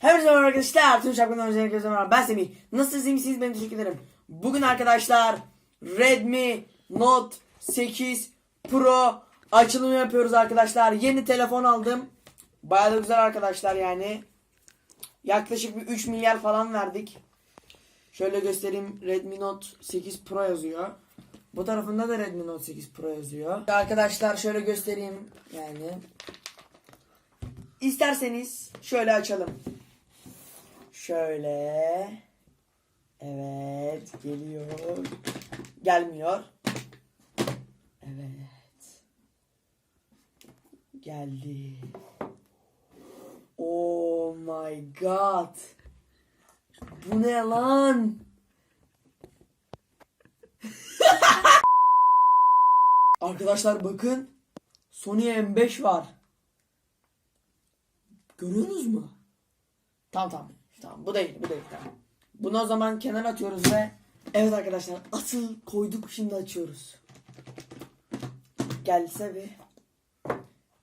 Herkese merhaba arkadaşlar. Tüm şapkanın özellikle merhaba. Ben Semih. Nasılsınız iyi misiniz? Ben teşekkür ederim. Bugün arkadaşlar Redmi Note 8 Pro açılımı yapıyoruz arkadaşlar. Yeni telefon aldım. Bayağı da güzel arkadaşlar yani. Yaklaşık bir 3 milyar falan verdik. Şöyle göstereyim. Redmi Note 8 Pro yazıyor. Bu tarafında da Redmi Note 8 Pro yazıyor. Arkadaşlar şöyle göstereyim yani. İsterseniz şöyle açalım. Şöyle. Evet geliyor. Gelmiyor. Evet. Geldi. Oh my god. Bu ne lan? Arkadaşlar bakın. Sony M5 var. Görüyorsunuz mu? Tamam tamam. Tamam bu değil bu değil tamam. Bunu o zaman kenara atıyoruz ve evet arkadaşlar asıl koyduk şimdi açıyoruz. Gelse bir.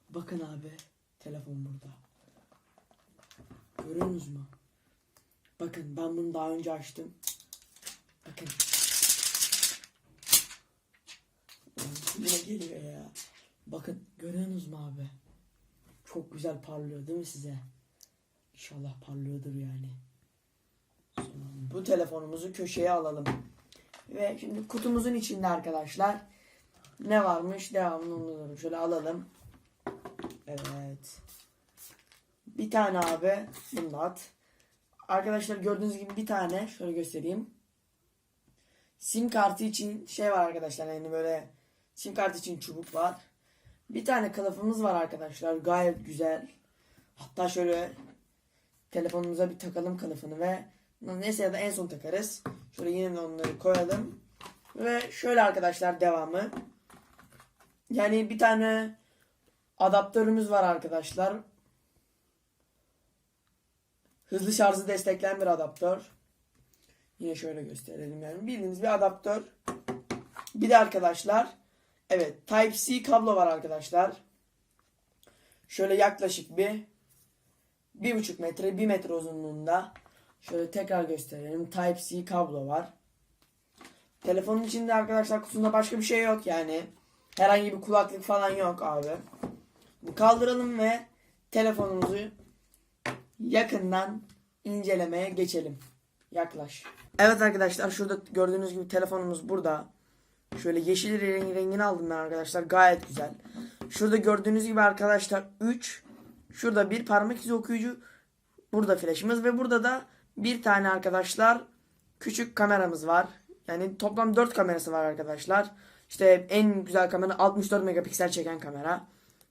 Bakın abi telefon burada. Görüyorsunuz mu? Bakın ben bunu daha önce açtım. Bakın. Yine geliyor ya. Bakın görüyorsunuz mu abi? Çok güzel parlıyor değil mi size? İnşallah parlıyordur yani. Bu telefonumuzu köşeye alalım. Ve şimdi kutumuzun içinde arkadaşlar ne varmış devamını unutalım. Şöyle alalım. Evet. Bir tane abi bunu. Arkadaşlar gördüğünüz gibi bir tane şöyle göstereyim. Sim kartı için şey var arkadaşlar yani böyle sim kartı için çubuk var. Bir tane kılıfımız var arkadaşlar. Gayet güzel. Hatta şöyle telefonumuza bir takalım kılıfını ve neyse ya da en son takarız. Şöyle yine onları koyalım. Ve şöyle arkadaşlar devamı. Yani bir tane adaptörümüz var arkadaşlar. Hızlı şarjı destekleyen bir adaptör. Yine şöyle gösterelim yani. Bildiğiniz bir adaptör. Bir de arkadaşlar Evet Type-C kablo var arkadaşlar. Şöyle yaklaşık bir bir buçuk metre, bir metre uzunluğunda. Şöyle tekrar gösterelim. Type-C kablo var. Telefonun içinde arkadaşlar kutusunda başka bir şey yok yani. Herhangi bir kulaklık falan yok abi. Kaldıralım ve telefonumuzu yakından incelemeye geçelim. Yaklaş. Evet arkadaşlar şurada gördüğünüz gibi telefonumuz burada. Şöyle yeşil rengi, rengini aldım ben arkadaşlar. Gayet güzel. Şurada gördüğünüz gibi arkadaşlar 3. Şurada bir parmak izi okuyucu. Burada flaşımız ve burada da bir tane arkadaşlar küçük kameramız var. Yani toplam 4 kamerası var arkadaşlar. İşte en güzel kamera 64 megapiksel çeken kamera.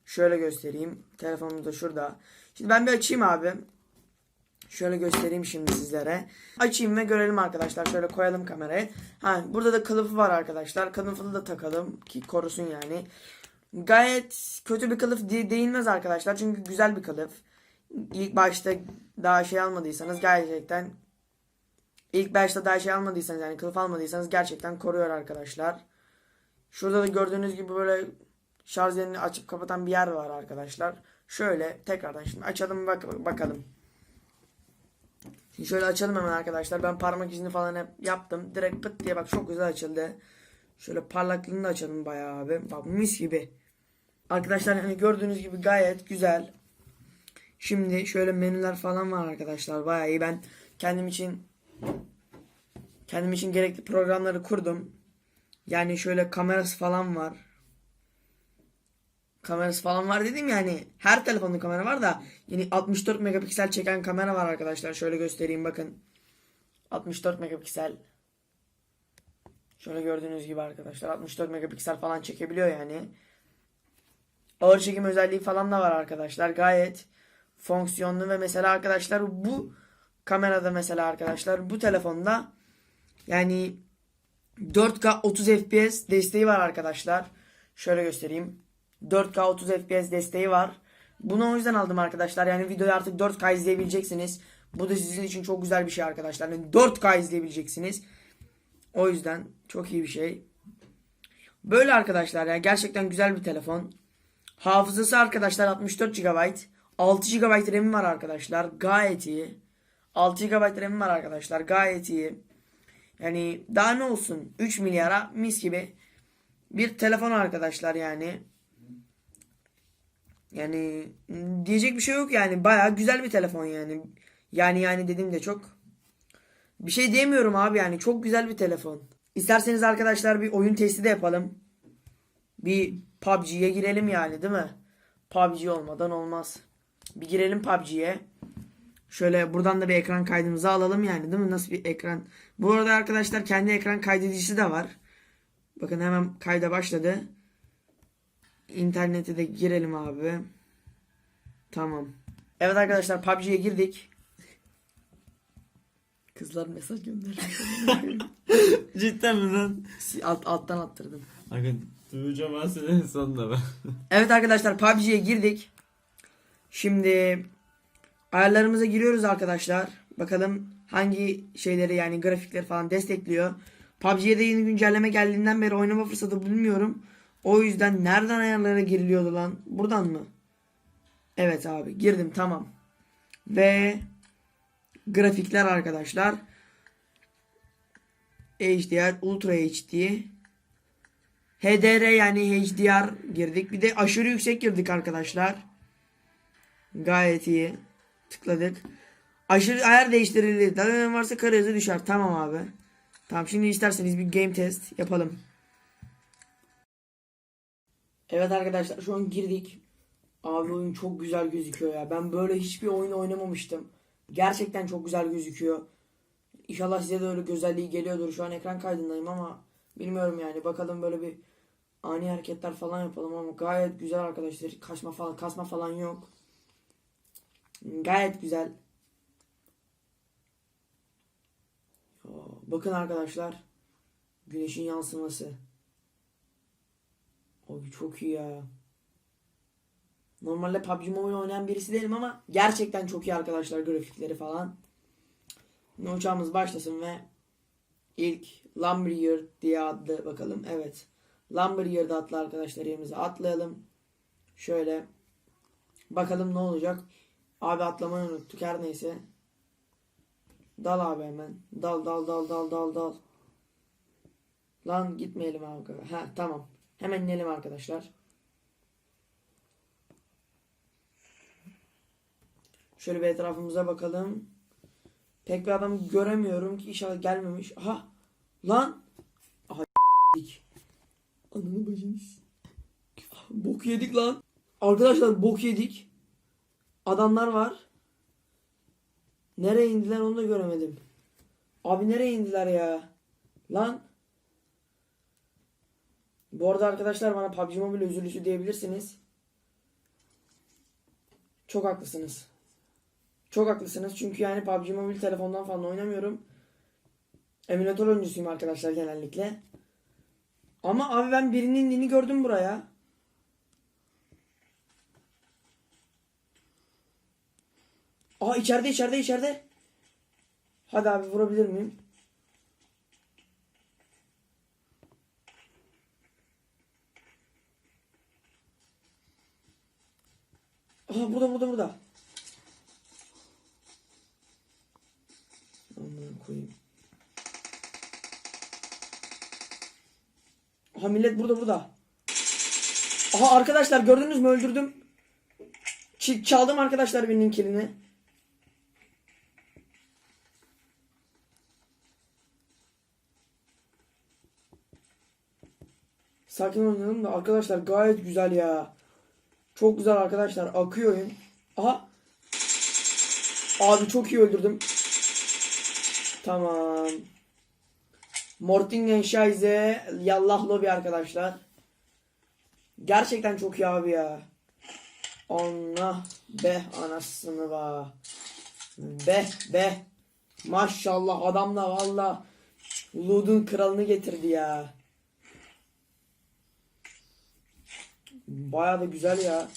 Şöyle göstereyim. Telefonumuz da şurada. Şimdi ben bir açayım abi. Şöyle göstereyim şimdi sizlere. Açayım ve görelim arkadaşlar. Şöyle koyalım kamerayı. Ha, burada da kılıfı var arkadaşlar. Kılıfını da takalım ki korusun yani. Gayet kötü bir kılıf de- değilmez arkadaşlar. Çünkü güzel bir kılıf. İlk başta daha şey almadıysanız gerçekten ilk başta daha şey almadıysanız yani kılıf almadıysanız gerçekten koruyor arkadaşlar. Şurada da gördüğünüz gibi böyle şarj yerini açıp kapatan bir yer var arkadaşlar. Şöyle tekrardan şimdi açalım bak bakalım. Şimdi şöyle açalım hemen arkadaşlar. Ben parmak izini falan hep yaptım. Direkt pıt diye bak çok güzel açıldı. Şöyle parlaklığını da açalım bayağı abi. Bak mis gibi. Arkadaşlar hani gördüğünüz gibi gayet güzel. Şimdi şöyle menüler falan var arkadaşlar. Bayağı iyi. Ben kendim için kendim için gerekli programları kurdum. Yani şöyle kamerası falan var. Kamerası falan var dedim yani her telefonun kamera var da yeni 64 megapiksel çeken kamera var arkadaşlar. Şöyle göstereyim bakın. 64 megapiksel. Şöyle gördüğünüz gibi arkadaşlar 64 megapiksel falan çekebiliyor yani. Ağır çekim özelliği falan da var arkadaşlar. Gayet fonksiyonlu ve mesela arkadaşlar bu kamerada mesela arkadaşlar bu telefonda yani 4K 30 FPS desteği var arkadaşlar. Şöyle göstereyim. 4K 30 FPS desteği var. Bunu o yüzden aldım arkadaşlar. Yani videoyu artık 4K izleyebileceksiniz. Bu da sizin için çok güzel bir şey arkadaşlar. Yani 4K izleyebileceksiniz. O yüzden çok iyi bir şey. Böyle arkadaşlar ya gerçekten güzel bir telefon. Hafızası arkadaşlar 64 GB. 6 GB RAM'i var arkadaşlar. Gayet iyi. 6 GB RAM'i var arkadaşlar. Gayet iyi. Yani daha ne olsun? 3 milyara mis gibi bir telefon arkadaşlar yani. Yani diyecek bir şey yok yani. Baya güzel bir telefon yani. Yani yani dedim de çok. Bir şey diyemiyorum abi yani. Çok güzel bir telefon. İsterseniz arkadaşlar bir oyun testi de yapalım. Bir PUBG'ye girelim yani değil mi? PUBG olmadan olmaz. Bir girelim PUBG'ye. Şöyle buradan da bir ekran kaydımızı alalım yani değil mi? Nasıl bir ekran? Bu arada arkadaşlar kendi ekran kaydedicisi de var. Bakın hemen kayda başladı. İnternete de girelim abi. Tamam. Evet arkadaşlar PUBG'ye girdik. Kızlar mesaj göndermiş. Cidden mi lan? Alt, alttan attırdım. Aga duyacağım ben seni en sonunda ben. Evet arkadaşlar PUBG'ye girdik. Şimdi ayarlarımıza giriyoruz arkadaşlar. Bakalım hangi şeyleri yani grafikleri falan destekliyor. PUBG'ye de yeni güncelleme geldiğinden beri oynama fırsatı bulmuyorum. O yüzden nereden ayarlara giriliyordu lan? Buradan mı? Evet abi girdim tamam. Ve grafikler arkadaşlar. HDR, Ultra HD, HDR yani HDR girdik. Bir de aşırı yüksek girdik arkadaşlar. Gayet iyi. Tıkladık. Aşırı ayar değiştirildi. Dalgalan varsa kare hızı düşer. Tamam abi. Tamam şimdi isterseniz bir game test yapalım. Evet arkadaşlar şu an girdik. Abi oyun çok güzel gözüküyor ya. Ben böyle hiçbir oyun oynamamıştım. Gerçekten çok güzel gözüküyor. İnşallah size de öyle güzelliği geliyordur. Şu an ekran kaydındayım ama bilmiyorum yani. Bakalım böyle bir ani hareketler falan yapalım ama gayet güzel arkadaşlar. Kaçma falan, kasma falan yok. Gayet güzel. Bakın arkadaşlar. Güneşin yansıması. Abi çok iyi ya. Normalde PUBG Mobile oynayan birisi değilim ama gerçekten çok iyi arkadaşlar grafikleri falan. Şimdi uçağımız başlasın ve ilk Lumberyard diye adlı bakalım. Evet. Lumberyard adlı arkadaşlar atlayalım. Şöyle bakalım ne olacak. Abi atlamayı unuttuk her neyse. Dal abi hemen. Dal dal dal dal dal dal. Lan gitmeyelim abi. Ha tamam. Hemen inelim arkadaşlar. Şöyle bir etrafımıza bakalım. Pek bir adam göremiyorum ki inşallah gelmemiş. Aha lan. Ananı bacınız. Bok yedik lan. Arkadaşlar bok yedik. Adamlar var. Nereye indiler onu da göremedim. Abi nereye indiler ya? Lan. Bu arada arkadaşlar bana PUBG Mobile özürlüsü diyebilirsiniz. Çok haklısınız. Çok haklısınız çünkü yani PUBG Mobile telefondan falan oynamıyorum. Emülatör oyuncusuyum arkadaşlar genellikle. Ama abi ben birinin indiğini gördüm buraya. Aa içeride içeride içeride. Hadi abi vurabilir miyim? Aa burada burada burada. Aha millet burada burada. Aha arkadaşlar gördünüz mü öldürdüm. Ç- çaldım arkadaşlar birinin kilini. Sakin oynayalım da arkadaşlar gayet güzel ya. Çok güzel arkadaşlar akıyor oyun. Aha. Abi çok iyi öldürdüm. Tamam. Mortingen Scheiße Yallah lobi arkadaşlar. Gerçekten çok iyi abi ya. Allah be anasını va. Be be. Maşallah adam da valla Lud'un kralını getirdi ya. Baya da güzel ya.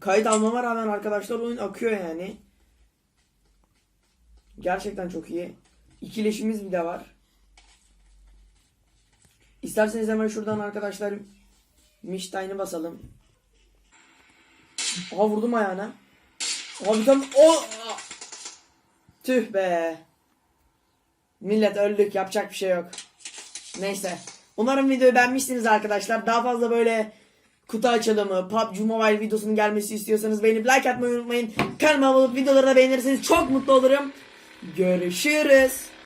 Kayıt almama rağmen arkadaşlar oyun akıyor yani. Gerçekten çok iyi. İkileşimiz bir de var. İsterseniz hemen şuradan arkadaşlar Miştay'ını basalım. Aha vurdum ayağına. Abi tam o Tüh be. Millet öldük yapacak bir şey yok. Neyse. Umarım videoyu beğenmişsiniz arkadaşlar. Daha fazla böyle kutu açılımı, PUBG Mobile videosunun gelmesi istiyorsanız beğenip like atmayı unutmayın. Kanalıma abone olup videoları da beğenirseniz çok mutlu olurum. Görüşürüz.